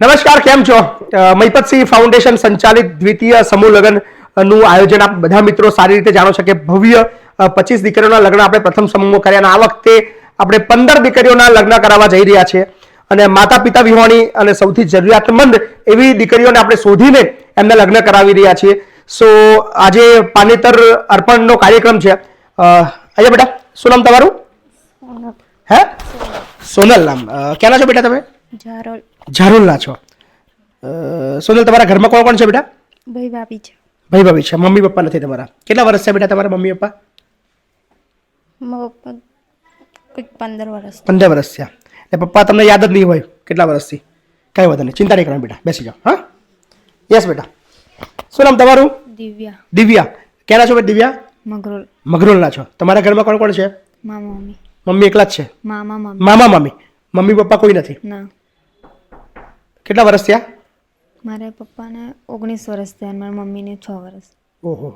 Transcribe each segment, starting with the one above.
નમસ્કાર કેમ છો? મહિપતસિંહ ફાઉન્ડેશન સંચાલિત દ્વિતીય સમૂહ લગ્નનું આયોજન આપ બધા મિત્રો સારી રીતે જાણો છો કે ભવ્ય પચીસ દીકરીઓના લગ્ન આપણે પ્રથમ સમૂહમાં કર્યા અને આ વખતે આપણે પંદર દીકરીઓના લગ્ન કરાવવા જઈ રહ્યા છીએ. અને માતા પિતા વિહોણી અને સૌથી જરૂરિયાતમંદ એવી દીકરીઓને આપણે શોધીને એમને લગ્ન કરાવી રહ્યા છીએ. સો આજે પાનેતર અર્પણનો કાર્યક્રમ છે. અહીંયા બેટા શું નામ તમારું? હે? સોનલ નામ. ક્યાંના છો બેટા તમે? જારોલ. ઝારુલના છો. સોનલ તમારા ઘરમાં કોણ કોણ છે બેટા? ભાઈ ભાભી છે. ભાઈ ભાભી છે. મમ્મી પપ્પા નથી તમારા. કેટલા વર્ષ છે બેટા તમારા મમ્મી પપ્પા? પંદર વર્ષ. પંદર વર્ષ થયા. એટલે પપ્પા તમને યાદ જ નહીં હોય કેટલા વર્ષથી. કાંઈ વાંધો નહીં. ચિંતા નહીં કરવાની બેટા. બેસી જાઓ. હા? યસ બેટા. શું નામ તમારું? દિવ્યા. દિવ્યા. ક્યાંના છો બેટા દિવ્યા? મગરોલ. મગરોલના છો. તમારા ઘરમાં કોણ કોણ છે? મામા મમ્મી. મમ્મી એકલા જ છે? મામા મમ્મી. મામા મમ્મી. મમ્મી પપ્પા કોઈ નથી? ના. કેટલા વર્ષ થયા? મારા પપ્પાને ઓગણીસ વર્ષ થયા અને મારા મમ્મીને છ વર્ષ ઓહો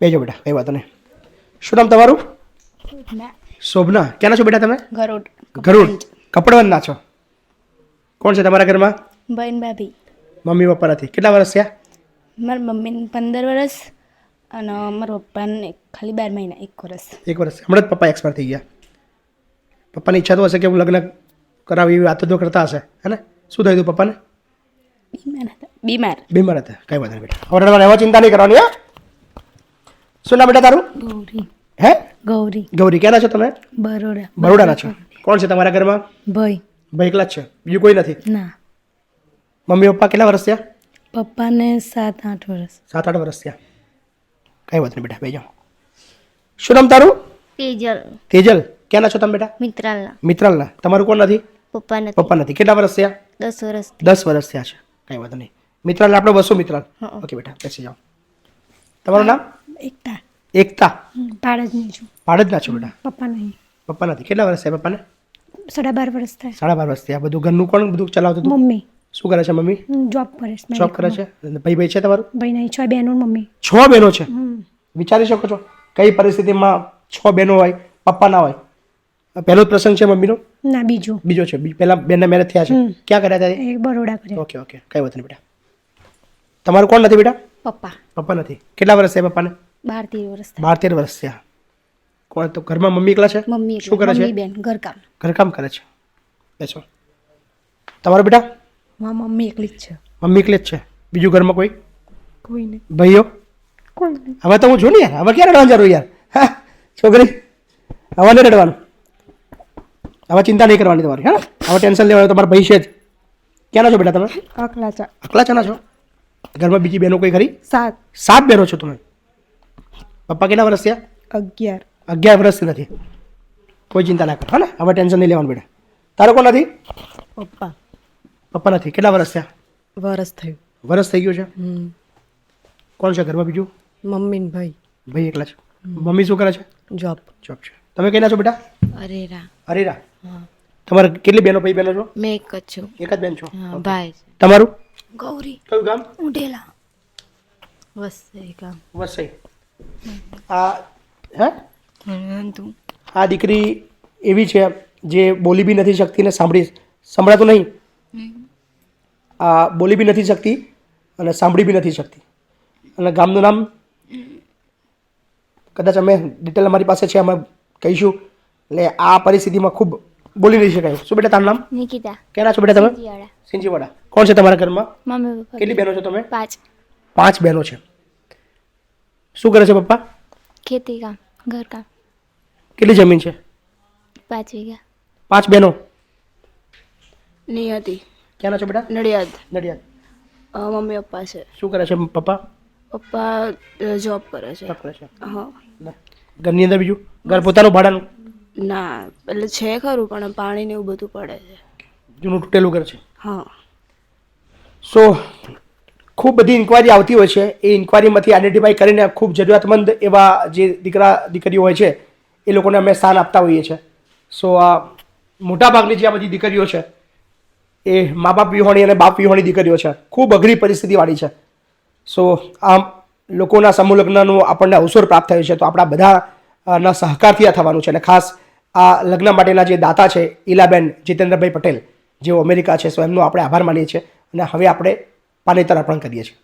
બેજો બેટા કઈ વાંધો નહીં. શું નામ તમારું? શોભના. ક્યાંના છો બેટા તમે? ગરુડ. ગરુડ. કપડવંતના છો. કોણ છે તમારા ઘરમાં? બહેન ભાભી. મમ્મી પપ્પા નથી કેટલા વર્ષ થયા? મારા મમ્મીને પંદર વર્ષ અને મારા પપ્પાને ખાલી બાર મહિના એક વર્ષ એક વર્ષ હમણાં જ પપ્પા એક્સપાયર થઈ ગયા. પપ્પાની ઈચ્છા તો હશે કે હું લગ્ન કરાવી એવી વાતો તો કરતા હશે હે ને? શું થયું હતું પપ્પાને? બીમાર હતા. બીમાર. બીમાર હતા. કઈ વાંધો નહીં બેટા. હવે તમારે એવા ચિંતા નહીં કરવાની હા. શું નામ બેટા તારું? ગૌરી. હે? ગૌરી. ગૌરી ક્યાંના છો તમે? બરોડા. બરોડાના છો. કોણ છે તમારા ઘરમાં? ભાઈ. ભાઈ એકલા જ છે? બીજું કોઈ નથી? ના. મમ્મી પપ્પા કેટલા વર્ષ થયા? પપ્પાને સાત આઠ વર્ષ. સાત આઠ વર્ષ થયા. કઈ વાત નહીં બેટા ભાઈ જાઓ. શું નામ તારું? તેજલ. તેજલ. ક્યાંના છો તમે બેટા? મિત્રાલના. મિત્રાલના. તમારું કોણ નથી? પપ્પા નથી. પપ્પા નથી. કેટલા વર્ષ થયા? દસ વર્ષ દસ વર્ષ થયા છે. કઈ વાંધો નહીં. મિત્રાલ આપણે બસો મિત્રાલ. ઓકે બેટા બેસી જાઓ. તમારું નામ? એકતા. એકતા. પાડજની છું. પાડજના છો બેટા? પપ્પા નહીં. પપ્પા નથી. કેટલા વર્ષ થયા પપ્પાને? સાડા બાર વર્ષ થાય. સાડા બાર વર્ષ થયા. બધું ઘરનું કોણ બધું ચલાવતું હતું? મમ્મી. શું કરે છે મમ્મી? જોબ કરે છે જોબ કરે છે? ભાઈ ભાઈ છે તમારું? ભાઈ નહીં છ બહેનો મમ્મી. છ બહેનો છે? વિચારી શકો છો કઈ પરિસ્થિતિમાં છ બહેનો હોય પપ્પા ના હોય. પહેલો પ્રસંગ છે મમ્મીનો? ના બીજો. બીજો છે. પહેલા બેનના મેરેજ થયા છે. ક્યાં કર્યા હતા બરોડા કર્યા. Okay okay. કઈ વાત નહીં બેટા. તમારું કોણ નથી બેટા? પપ્પા. પપ્પા નથી. કેટલા વર્ષ થયા પપ્પાને? બાર તેર વર્ષ બાર તેર વર્ષ થયા. કોણ તો ઘરમાં મમ્મી એકલા છે? મમ્મી શું કરે છે? બેન ઘરકામ. ઘરકામ કરે છે. બેસો. તમારો બેટા? માં મમ્મી એકલી જ છે. મમ્મી એકલી જ છે. બીજું ઘરમાં કોઈ? કોઈ નહીં. ભાઈઓ? કોણ હવે તો હું છું ને યાર. હવે ક્યારે રડવાનું જરૂર યાર? હા? છોકરી? હવે નહીં રડવાનું. હવે ચિંતા નહીં કરવાની તમારી હા? હવે ટેન્શન લેવાનું તમારા ભાઈ છે જ. ક્યાંના છો બેટા તમે? અકલાચા. અકલાચાના અકલા છે? છો ઘરમાં બીજી બહેનો કોઈ ખરી? સાત. સાત બહેનો છો તમે? પપ્પા કેટલા વર્ષ થયા? અગિયાર. અગિયાર વર્ષથી નથી. કોઈ ચિંતા ના કરો હા ને? હવે ટેન્શન નહીં લેવાનું બેટા. તારો કોણ નથી? પપ્પા. પપ્પા નથી. કેટલા વર્ષ થયા? વરસ થયું. વર્ષ થઈ ગયું છે? કોણ છે ઘરમાં બીજું? મમ્મી ને ભાઈ. ભાઈ એકલા છે. મમ્મી શું કરે છે? જોબ જોબ છે. તમે કેના છો બેટા? અરેરા. હરીરા તમારે કેટલી બહેનો ભાઈ બહેનો છો? મેં એક જ છું. એક જ બેન છો? ભાઈ તમારું? ગૌરી. કયું ગામ? ઉઢેલા. વસઈ ગામ. વસઈ. આ હે? તું આ દીકરી એવી છે જે બોલી બી નથી શકતી ને સાંભળી સંભળાતું નહીં? આ બોલી બી નથી શકતી અને સાંભળી બી નથી શકતી. અને ગામનું નામ? કદાચ અમે ડિટેલ અમારી પાસે છે અમે કહીશું. એટલે આ પરિસ્થિતિમાં ખૂબ બોલી નહીં શકાય. શું બેટા તારું નામ? નિકિતા. કેના છો બેટા તમે? સિંજીવાડા કોણ છે તમારા ઘરમાં? Mummy papa. કેટલી બહેનો છો તમે? પાંચ. પાંચ બહેનો છે. શું કરે છે પપ્પા? ખેતી કામ ઘરકામ કેટલી જમીન છે? પાંચ વીઘા. પાંચ બહેનો? નિયતિ. ક્યાંના છો બેટા? નડિયાદ. નડિયાદ. મમ્મી પપ્પા છે. શું કરે છે પપ્પા? પપ્પા જોબ કરે છે. કરે છે. હા. ઘરની અંદર બીજું? ઘર પોતાનું ભાડાનું? ના એટલે છે ખરું પણ પાણી ને એવું બધું પડે છે. જૂનું તૂટેલું ઘર છે? હા. સો ખૂબ બધી ઇન્કવાયરી આવતી હોય છે. એ ઇન્કવાયરીમાંથી આઈડેન્ટિફાઈ કરીને ખૂબ જરૂરિયાતમંદ એવા જે દીકરા દીકરીઓ હોય છે એ લોકોને અમે સ્થાન આપતા હોઈએ છીએ સો આ મોટાભાગની જે આ બધી દીકરીઓ છે એ મા બાપ વિહોણી અને બાપ વિહોણી દીકરીઓ છે. ખૂબ અઘરી પરિસ્થિતિવાળી છે. સો આમ લોકોના સમૂહ લગ્નનું આપણને અવસર પ્રાપ્ત થયું છે. તો આપણા બધાના સહકારથી આ થવાનું છે. અને ખાસ આ લગ્ન માટેના જે દાતા છે, ઈલાબેન જીતેન્દ્રભાઈ પટેલ, જેઓ અમેરિકા છે, સો એમનો આપણે આભાર માનીએ છીએ અને હવે આપણે પાનેતર અર્પણ કરીએ છીએ.